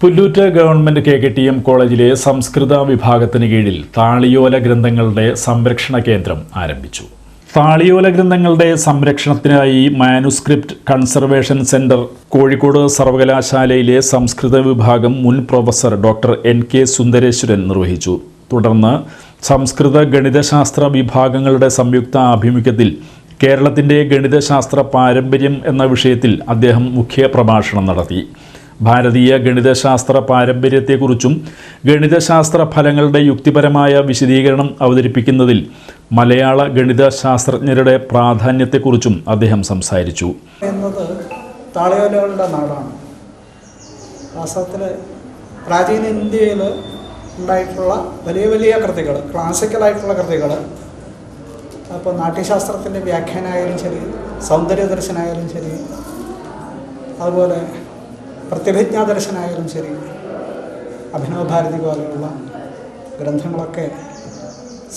Pullut government K K T M കോളേജിലെ സംസ്കൃത വിഭാഗത്തിന് കീഴിൽ താളിയോല ഗ്രന്ഥങ്ങളുടെ സംരക്ഷണ കേന്ദ്രം ആരംഭിച്ചു. താളിയോല ഗ്രന്ഥങ്ങളുടെ സംരക്ഷണത്തിനായി മാനുസ്ക്രിപ്റ്റ് കൺസർവേഷൻ സെന്റർ കോഴിക്കോട് സർവകലാശാലയിലെ സംസ്കൃത വിഭാഗം മുൻ professor doctor N K Sundareswaran നിർവഹിച്ചു. തുടർന്ന് സംസ്കൃത ഗണിതശാസ്ത്ര വിഭാഗങ്ങളുടെ സംയുക്ത ആഭിമുഖ്യത്തിൽ കേരളത്തിന്റെ ഗണിതശാസ്ത്ര പാരമ്പര്യം എന്ന വിഷയത്തിൽ അദ്ദേഹം മുഖ്യ പ്രഭാഷണം നടത്തി. ഭാരതീയ ഗണിതശാസ്ത്ര പാരമ്പര്യത്തെക്കുറിച്ചും ഗണിതശാസ്ത്ര ഫലങ്ങളുടെ യുക്തിപരമായ വിശദീകരണം അവതരിപ്പിക്കുന്നതിൽ മലയാള ഗണിതശാസ്ത്രജ്ഞരുടെ പ്രാധാന്യത്തെക്കുറിച്ചും അദ്ദേഹം സംസാരിച്ചു. എന്നത് താളയോലകളുടെ നാടാണ്. വാസ്തവത്തിൽ പ്രാചീന ഇന്ത്യയിൽ ഉണ്ടായിട്ടുള്ള വലിയ വലിയ കൃതികൾ ക്ലാസിക്കലായിട്ടുള്ള കൃതികൾ അപ്പോൾ നാട്യശാസ്ത്രത്തിന്റെ വ്യാഖ്യാനമായാലും ശരി സൗന്ദര്യ ദർശനായാലും ശരി അതുപോലെ പ്രതിഭിജ്ഞാ ദർശനായാലും ശരി അഭിനവഭാരതി പോലെയുള്ള ഗ്രന്ഥങ്ങളൊക്കെ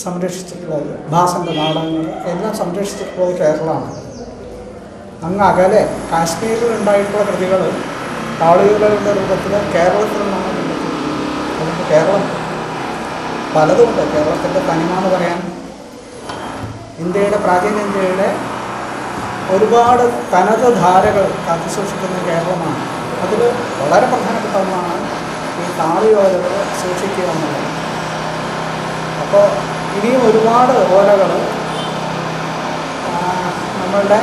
സംരക്ഷിച്ചിട്ടുള്ളത് ഭാസന്റെ നാടകങ്ങൾ എല്ലാം സംരക്ഷിച്ചിട്ടുള്ളത് കേരളമാണ്. അങ്ങ് അകലെ കാശ്മീരിൽ ഉണ്ടായിട്ടുള്ള കൃതികൾ താളികളുടെ രൂപത്തിൽ കേരളത്തിൽ നിന്നാണ് അതുകൊണ്ട് കേരളം പലതുമുണ്ട്. കേരളത്തിന്റെ തനിമ എന്ന് പറയാൻ ഇന്ത്യയുടെ പ്രാചീന ഇന്ത്യയുടെ ഒരുപാട് തനത് ധാരകൾ കാത്തുസൂക്ഷിക്കുന്ന കേരളമാണ്. അതിൽ വളരെ പ്രധാനപ്പെട്ട ഒന്നാണ് ഈ താളിയോലകൾ സൂക്ഷിക്കുക എന്നുള്ളത് അപ്പോൾ ഇനിയും ഒരുപാട് ഓലകൾ നമ്മളുടെ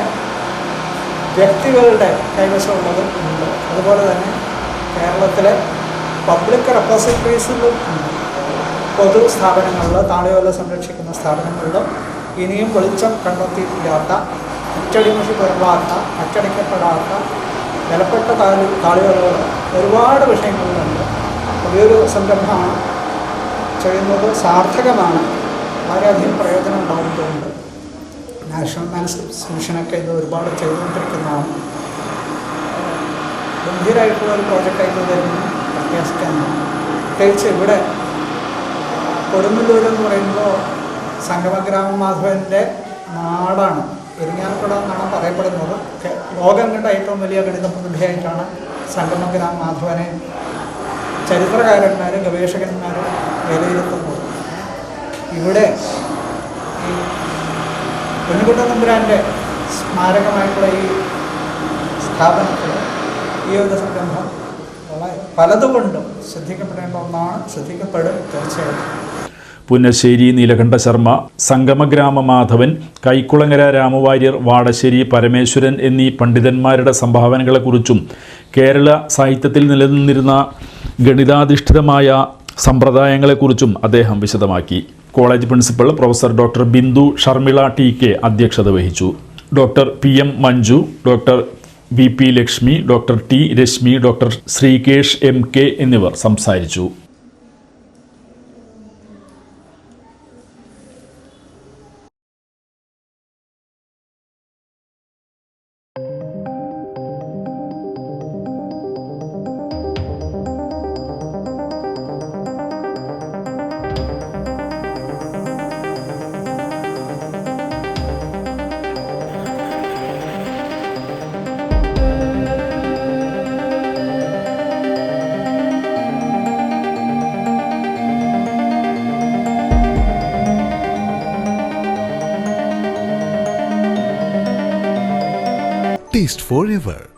വ്യക്തികളുടെ കൈവശമുള്ളത് ഉണ്ട്. അതുപോലെ തന്നെ കേരളത്തിലെ പബ്ലിക് റെപ്പോസിറ്ററീസിലും പൊതു സ്ഥാപനങ്ങളിൽ താളിയോല സംരക്ഷിക്കുന്ന സ്ഥാപനങ്ങളിലും ഇനിയും വെളിച്ചം കണ്ടെത്തിയിട്ടില്ലാത്ത അച്ചടിമുഷി പുറവാത്ത അച്ചടിക്കപ്പെടാത്ത വിലപ്പെട്ട താളി താളിയോലകൾ ഒരുപാട് വിഷയങ്ങളിലുണ്ട് പുതിയൊരു സംരംഭമാണ്. ചെയ്യുന്നത് സാർത്ഥകമാണ്. വളരെയധികം പ്രയോജനം ഉണ്ടാകുന്നതുകൊണ്ട് നാഷണൽ മാനസ്ക്രിപ്റ്റ്സ് മിഷനൊക്കെ ഇത് ഒരുപാട് ചെയ്തുകൊണ്ടിരിക്കുന്നതാണ്. ഗംഭീരമായിട്ടുള്ള ഒരു പ്രോജക്റ്റായിട്ട് തരുന്നു പ്രത്യാശിക്കാനാണ് പ്രത്യേകിച്ച് ഇവിടെ കൊടുങ്ങല്ലൂർ എന്ന് പറയുമ്പോൾ സംഗമഗ്രാമ മാധവന്റെ നാടാണ്. ഇരിങ്ങാലക്കുട എന്നാണ് പറയപ്പെടുന്നത്. ഒക്കെ ലോകം കണ്ട ഏറ്റവും വലിയ ഗണിത പ്രതിഭയായിട്ടാണ് സംഗമഗ്രാമ മാധവനെ ചരിത്രകാരന്മാരും ഗവേഷകന്മാരും വിലയിരുത്തുന്നത്. ഇവിടെ ഈ കുഞ്ഞുകുട്ട നമ്പുരാന്റെ സ്മാരകമായിട്ടുള്ള ഈ സ്ഥാപനത്തിൽ ഈ ഒരു സംരംഭം പലതുകൊണ്ടും ശ്രദ്ധിക്കപ്പെടേണ്ട ഒന്നാണ്. ശ്രദ്ധിക്കപ്പെടും തീർച്ചയായിട്ടും. പുന്നശ്ശേരി നീലകണ്ഠ ശർമ്മ സംഗമഗ്രാമ മാധവൻ കൈക്കുളങ്ങര രാമവാര്യർ വാടശ്ശേരി പരമേശ്വരൻ എന്നീ പണ്ഡിതന്മാരുടെ സംഭാവനകളെക്കുറിച്ചും കേരള സാഹിത്യത്തിൽ നിലനിന്നിരുന്ന ഗണിതാധിഷ്ഠിതമായ സമ്പ്രദായങ്ങളെക്കുറിച്ചും അദ്ദേഹം വിശദമാക്കി. College principal professor doctor Bindu Sharmila T. K. അധ്യക്ഷത വഹിച്ചു. Doctor P. M. Manju doctor V. P. Lakshmi doctor T. Reshmi doctor Sreekesh M. K. എന്നിവർ സംസാരിച്ചു. Taste forever.